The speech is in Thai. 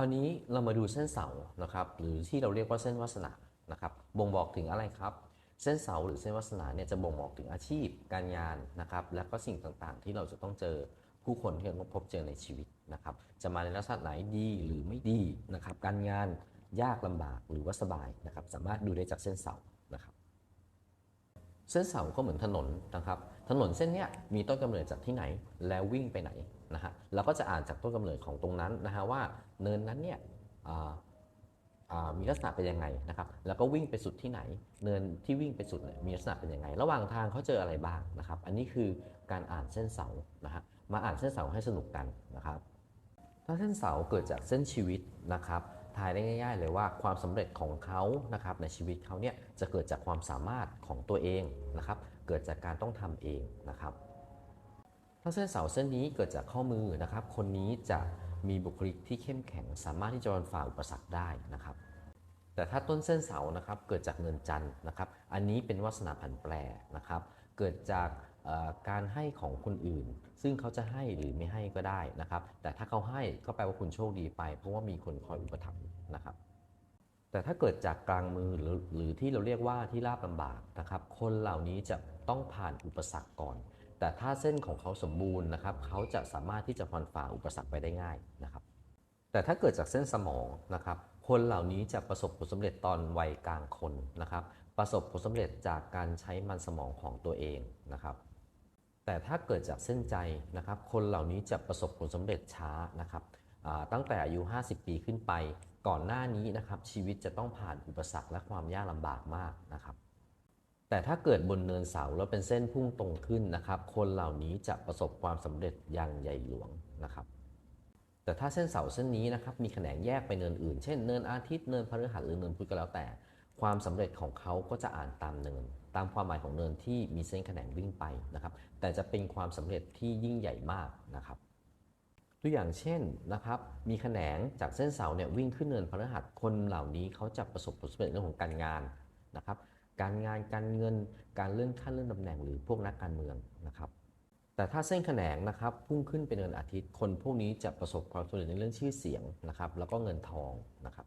คราวนี้เรามาดูเส้นเสานะครับ หรือที่เราเรียกว่าเส้นวาสนานะครับ บ่งบอกถึงอะไรครับ เส้นเสาหรือเส้นวาสนาเนี่ยจะบ่งบอกถึงอาชีพ การงานนะครับ และก็สิ่งต่างๆ ที่เราจะต้องเจอผู้คนที่เราต้องพบเจอในชีวิตนะครับ จะมาในลักษณะไหนดีหรือไม่ดีนะครับ การงานยากลำบากหรือว่าสบายนะครับ สามารถดูได้จากเส้นเสานะครับ เส้นเสาก็เหมือนถนนนะครับ ถนนเส้นนี้มีต้นกำเนิดจากที่ไหนแล้ววิ่งไปไหนนะฮะเราก็จะอ่านจากต้นกำเนิดของตรงนั้นนะฮะว่าเนินนั้นเนี่ยมีลักษณะเป็นยังไงนะครับ แล้วก็วิ่งไปสุดที่ไหน เนินที่วิ่งไปสุดเนี่ยมีลักษณะเป็นยังไง ระหว่างทางเขาเจออะไรบ้างนะครับ อันนี้คือการอ่านเส้นเสานะฮะมาอ่านเส้นเสาให้สนุกกันนะครับ ถ้าเส้นเสาเกิดจากเส้นชีวิตนะครับ ทายได้ง่าย ๆ เลยว่าความสำเร็จของเขานะครับในชีวิตเขาเนี่ยจะเกิดจากความสามารถของตัวเองนะครับเกิดจากการต้องทำเองนะครับ ถ้าเส้นเสาเส้นนี้เกิดจากข้อมือนะครับ คนนี้จะมีบุคลิกที่เข้มแข็ง สามารถที่จะฟันฝ่าอุปสรรคได้นะครับ แต่ถ้าต้นเส้นเสานะครับเกิดจากเนินจันทร์นะครับ อันนี้เป็นวาสนาผันแปรนะครับ เกิดจาก การให้ของคนอื่น ซึ่งเขาจะให้หรือไม่ให้ก็ได้นะครับ แต่ถ้าเขาให้ก็แปลว่าคุณโชคดีไป เพราะว่ามีคนคอยอุปถัมภ์นะครับ แต่ถ้าเกิดจากกลางมือหรือหรือที่เราเรียกว่าที่ราบลำบากนะครับ คนเหล่านี้จะต้องผ่านอุปสรรคก่อน แต่ถ้าเส้นของเขาสมบูรณ์นะครับ เขาจะสามารถที่จะฟันฝ่าอุปสรรคไปได้ง่ายนะครับ แต่ถ้าเกิดจากเส้นสมองนะครับ คนเหล่านี้จะประสบผลสำเร็จตอนวัยกลางคนนะครับ ประสบผลสำเร็จจากการใช้มันสมองของตัวเองนะครับ แต่ถ้าเกิดจากเส้นใจนะครับคนเหล่านี้จะประสบผลสำเร็จช้านะครับตั้งแต่อายุ 50 ปีขึ้นไป ก่อนหน้านี้นะครับชีวิตจะต้องผ่านอุปสรรคและความยากลำบากมากนะครับ แต่ถ้าเกิดบนเนินเสาแล้วเป็นเส้นพุ่งตรงขึ้นนะครับ คนเหล่านี้จะประสบความสำเร็จอย่างใหญ่หลวงนะครับ แต่ถ้าเส้นเสาเส้นนี้นะครับมีแขนงแยกไปเนินอื่น เช่นเนินอาทิตย์เนินพฤหัสหรือเนินพุธก็แล้วแต่ ความสำเร็จของเขาก็จะอ่านตามเนิน ตามความหมายของเนินที่มีเส้นแขนงวิ่งไปนะครับ แต่จะเป็นความสำเร็จที่ยิ่งใหญ่มากนะครับ ตัวอย่างเช่นนะครับ มีแขนงจากเส้นเสาเนี่ยวิ่งขึ้นเนินพฤหัสคนเหล่านี้เขาจะประสบผลสำเร็จเรื่องของการงานนะครับ การงานการเงินการเลื่อนขั้นเลื่อนตำแหน่งหรือพวกนักการเมืองนะครับแต่ถ้าเส้นแขนงนะครับพุ่งขึ้นไปเนินอาทิตย์ คนพวกนี้จะประสบความสำเร็จในเรื่องชื่อเสียงนะครับ แล้วก็เงินทองนะครับ